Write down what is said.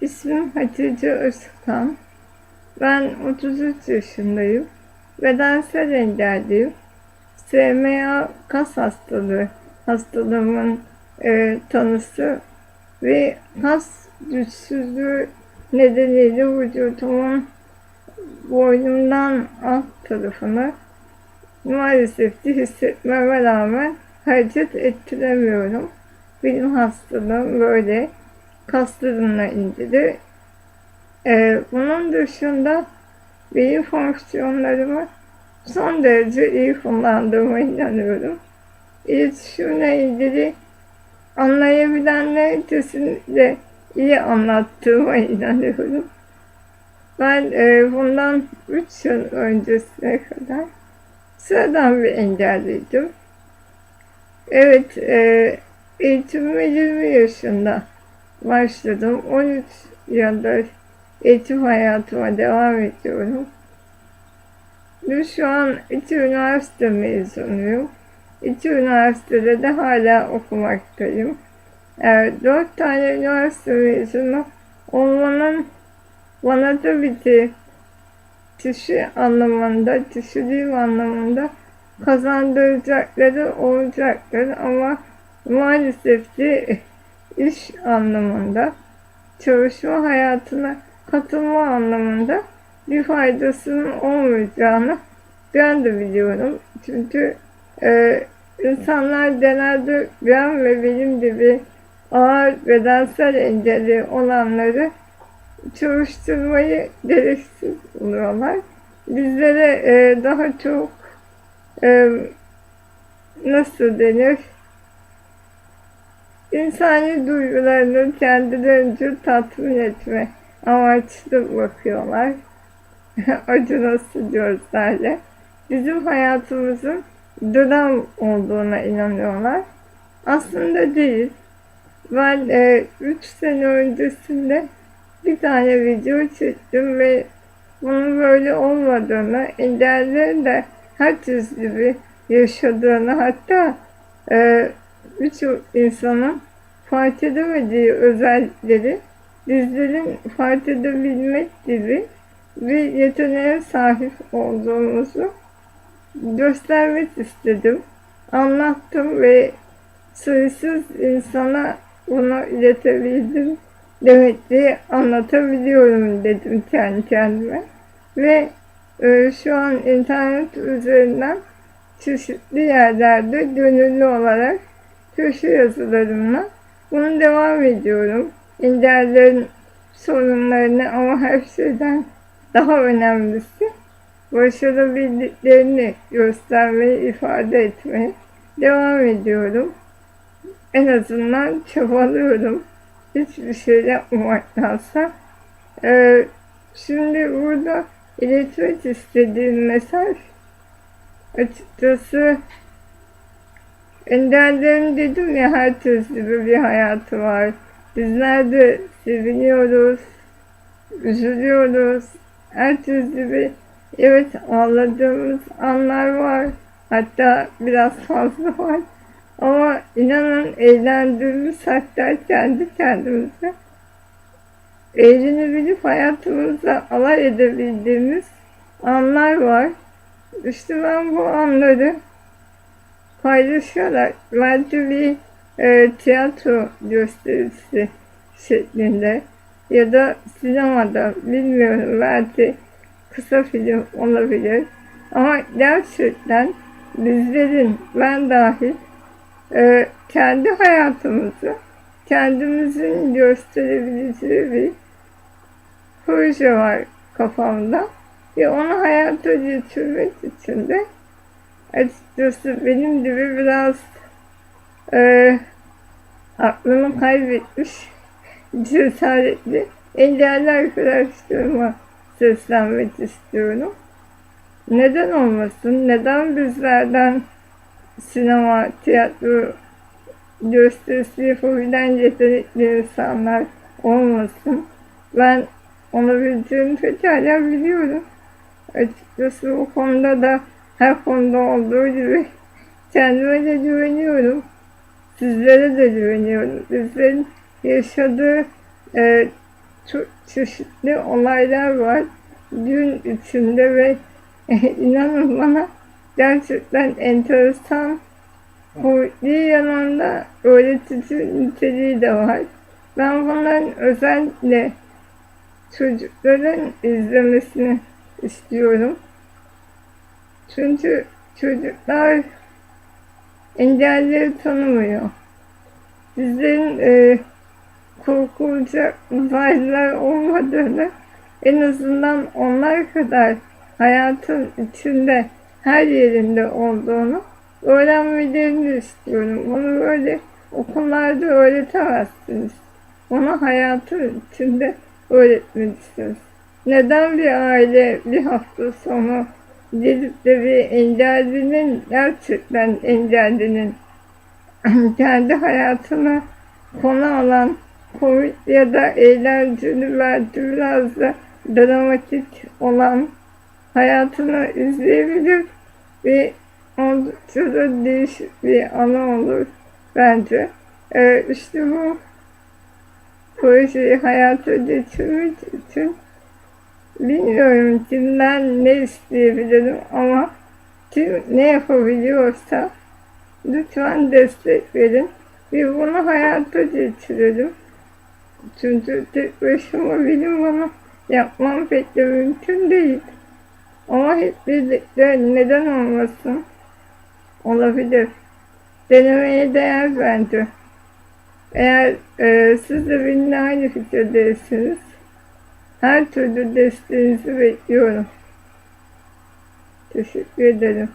İsmim Hatice Özkan. Ben 33 yaşındayım. Bedensel engelliyim. SMA kas hastalığı hastalığımın e, tanısı ve kas güçsüzlüğü nedeniyle vücudumun boynumdan alt tarafını maalesef ki hissetmeme rağmen hareket ettiremiyorum. Benim hastalığım böyle kaslarımla ilgili. Ee, bunun dışında beyin fonksiyonlarımı son derece iyi kullandığıma inanıyorum. İletişimle ilgili anlayabilenler kesinlikle iyi anlattığıma inanıyorum. Ben e, bundan 3 yıl öncesine kadar sıradan bir engelliydim. Evet, e, eğitimime 20 yaşında başladım. 13 yıldır eğitim hayatıma devam ediyorum. Ve şu an iki üniversite mezunuyum. İki üniversitede de hala okumaktayım. Evet, dört tane üniversite mezunu olmanın bana tabii ki kişi anlamında, kişiliğim anlamında kazandıracakları olacaktır ama maalesef ki iş anlamında, çalışma hayatına katılma anlamında bir faydasının olmayacağını ben de biliyorum. Çünkü e, insanlar genelde ben ve benim gibi ağır bedensel engelli olanları çalıştırmayı gereksiz buluyorlar. Bizlere e, daha çok e, nasıl denir? İnsani duygularını kendilerince tatmin etme amaçlı bakıyorlar. Acınası gözlerle. Bizim hayatımızın dönem olduğuna inanıyorlar. Aslında değil. Ben 3 e, üç sene öncesinde bir tane video çektim ve bunun böyle olmadığını, engellerin de herkes gibi yaşadığını hatta e, birçok insanın fark edemediği özellikleri bizlerin fark edebilmek gibi bir yeteneğe sahip olduğumuzu göstermek istedim. Anlattım ve sayısız insana bunu iletebildim. Demek ki anlatabiliyorum dedim kendi kendime. Ve e, şu an internet üzerinden çeşitli yerlerde gönüllü olarak köşe yazılarımla bunu devam ediyorum. Engellerin sorunlarını ama her şeyden daha önemlisi başarabildiklerini göstermeyi, ifade etmeye devam ediyorum. En azından çabalıyorum. Hiçbir şey yapmamaktansa. Ee, şimdi burada iletmek istediğim mesaj açıkçası engellerin dedim ya herkes gibi bir hayatı var. Bizler de seviniyoruz, üzülüyoruz. Herkes gibi evet ağladığımız anlar var. Hatta biraz fazla var. Ama inanın eğlendiğimiz hatta kendi kendimize eğlenebilip hayatımıza alay edebildiğimiz anlar var. İşte ben bu anları paylaşarak bir e, tiyatro gösterisi şeklinde ya da sinemada bilmiyorum belki kısa film olabilir. Ama gerçekten bizlerin ben dahil e, kendi hayatımızı kendimizin gösterebileceği bir proje var kafamda. Ve onu hayata geçirmek için de açıkçası benim gibi biraz e, aklını kaybetmiş cesaretli engelli arkadaşlarıma seslenmek istiyorum. Neden olmasın? Neden bizlerden sinema, tiyatro gösterisi yapabilen yetenekli insanlar olmasın? Ben olabileceğini pekala biliyorum. Açıkçası bu konuda da her konuda olduğu gibi kendime de güveniyorum. Sizlere de güveniyorum. Bizlerin yaşadığı e, çok çeşitli olaylar var gün içinde ve inanın bana gerçekten enteresan kuvvetli yanında öğretici niteliği de var. Ben bunların özellikle çocukların izlemesini istiyorum. Çünkü çocuklar engelleri tanımıyor. Bizlerin e, korkulacak uzaylılar olmadığını en azından onlar kadar hayatın içinde her yerinde olduğunu öğrenmelerini istiyorum. Bunu böyle okullarda öğretemezsiniz. Onu hayatın içinde öğretmelisiniz. Neden bir aile bir hafta sonu gelip de bir engellinin gerçekten engellinin kendi hayatını konu alan komik ya da eğlenceli belki biraz da dramatik olan hayatını izleyebilir ve oldukça da değişik bir anı olur bence. Ee, işte bu projeyi hayata geçirmek için bilmiyorum kimden ne isteyebilirim ama kim ne yapabiliyorsa lütfen destek verin ve bunu hayata geçirelim. Çünkü tek başıma benim bunu yapmam pek de mümkün değil. Ama hep birlikte neden olmasın? Olabilir. Denemeye değer bence. Eğer e, siz de benimle aynı fikirdeyseniz her türlü desteğinizi bekliyorum. Teşekkür ederim.